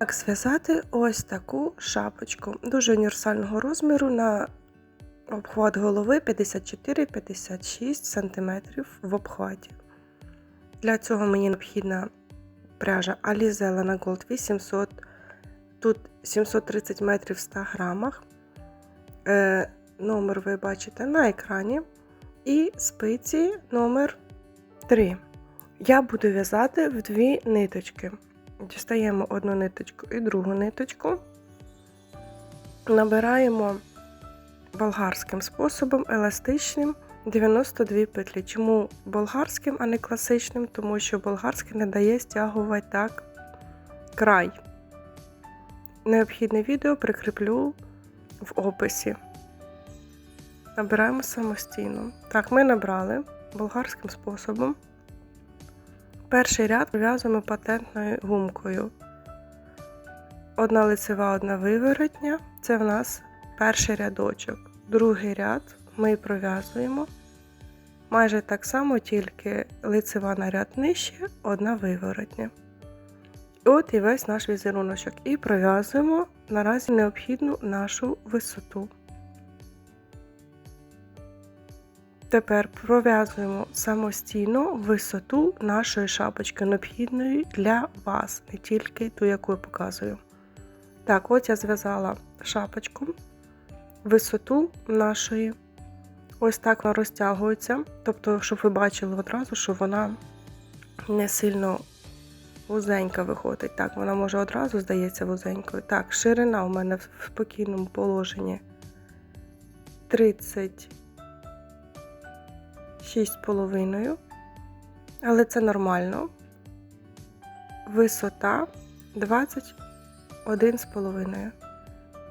Як зв'язати ось таку шапочку дуже універсального розміру на обхват голови 54-56 см в обхваті. Для цього мені необхідна пряжа Alize Lana Gold 800, тут 730 метрів в 100 грамах. Е, номер ви бачите на екрані. І спиці номер 3. Я буду в'язати в дві ниточки. Дістаємо одну ниточку і другу ниточку, набираємо болгарським способом, еластичним 92 петлі. Чому болгарським, а не класичним? Тому що болгарський не дає стягувати так край. Необхідне відео прикріплю в описі. Набираємо самостійно. Так, ми набрали болгарським способом. Перший ряд пров'язуємо патентною гумкою. Одна лицева, одна виворотня це в нас перший рядочок. Другий ряд ми пров'язуємо майже так само, тільки лицева на ряд нижче, одна виворотня. От і весь наш візеруночок. І пров'язуємо наразі необхідну нашу висоту. Тепер пров'язуємо самостійно висоту нашої шапочки, необхідної для вас, не тільки ту, яку я показую. Так, от я зв'язала шапочку, висоту нашої. Ось так вона розтягується. Тобто, щоб ви бачили одразу, що вона не сильно вузенька виходить. Так, вона може одразу здається вузенькою. Так, ширина у мене в спокійному положенні 30. 6,5, але це нормально. Висота 21,5.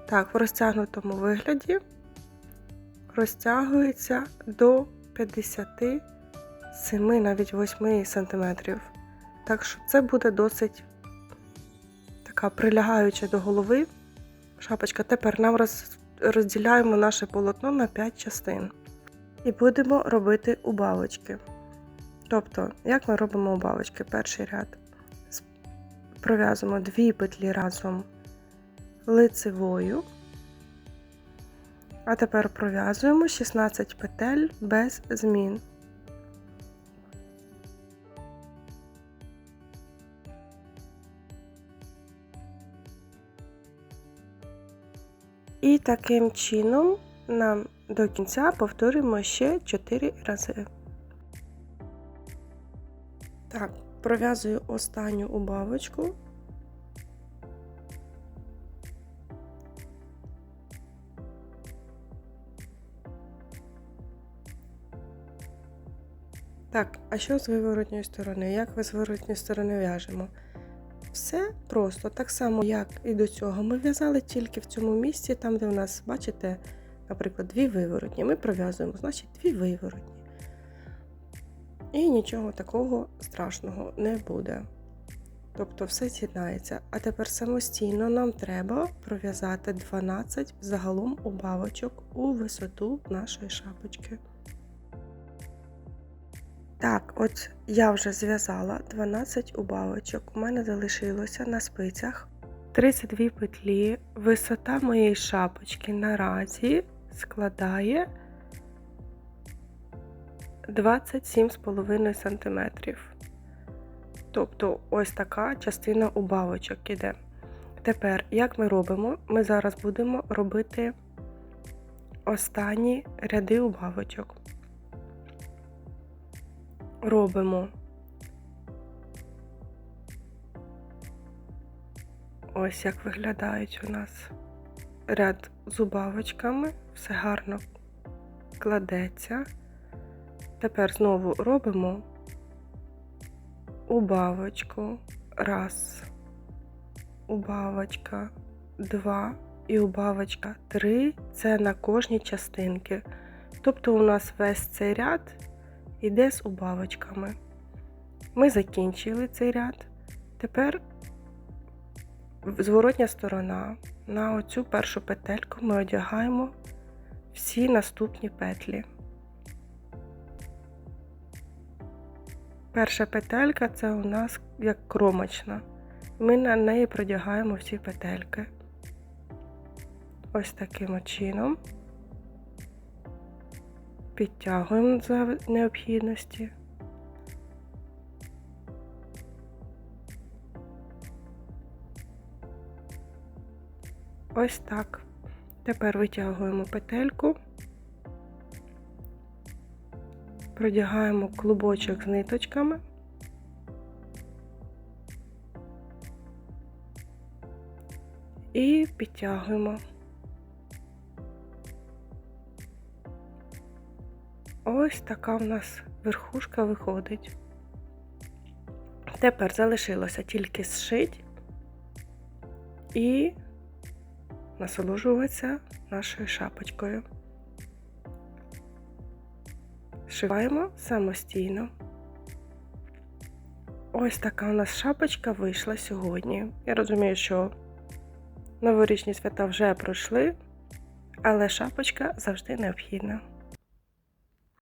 Так, в розтягнутому вигляді розтягується до 57, навіть 8 см. Так що це буде досить така прилягаюча до голови шапочка. Тепер нам розділяємо наше полотно на 5 частин. І будемо робити убавочки. Тобто, як ми робимо убавочки? Перший ряд пров'язуємо дві петлі разом лицевою, а тепер пров'язуємо 16 петель без змін. І таким чином нам до кінця повторюємо ще 4 рази. Так, пров'язую останню убавочку. Так, а що з виворотньої сторони? Як ми з виворотньої сторони в'яжемо? Все просто, так само, як і до цього. Ми в'язали тільки в цьому місці, там, де у нас, бачите, наприклад, дві виворотні. Ми пров'язуємо, значить, дві виворотні. І нічого такого страшного не буде. Тобто все з'єднається. А тепер самостійно нам треба пров'язати 12 загалом убавочок у висоту нашої шапочки. Так, от я вже зв'язала 12 убавочок. У мене залишилося на спицях 32 петлі. Висота моєї шапочки наразі складає 27,5 см. Тобто ось така частина убавочок іде. Тепер, як ми робимо? Ми зараз будемо робити останні ряди убавочок. Робимо ось як виглядають у нас ряд з убавочками, все гарно кладеться. Тепер знову робимо убавочку, раз, убавочка, два і убавочка три це на кожній частинки. Тобто у нас весь цей ряд іде з убавочками. Ми закінчили цей ряд. Тепер зворотня сторона. На оцю першу петельку ми одягаємо всі наступні петлі. Перша петелька це у нас як кромочна. Ми на неї продягаємо всі петельки. Ось таким чином. Підтягуємо за необхідності. Ось так. Тепер витягуємо петельку, продягаємо клубочок з ниточками. І підтягуємо. Ось така в нас верхушка виходить. Тепер залишилося тільки зшити і насолоджуватися нашою шапочкою. Шиваємо самостійно. Ось така у нас шапочка вийшла сьогодні. Я розумію, що новорічні свята вже пройшли, але шапочка завжди необхідна.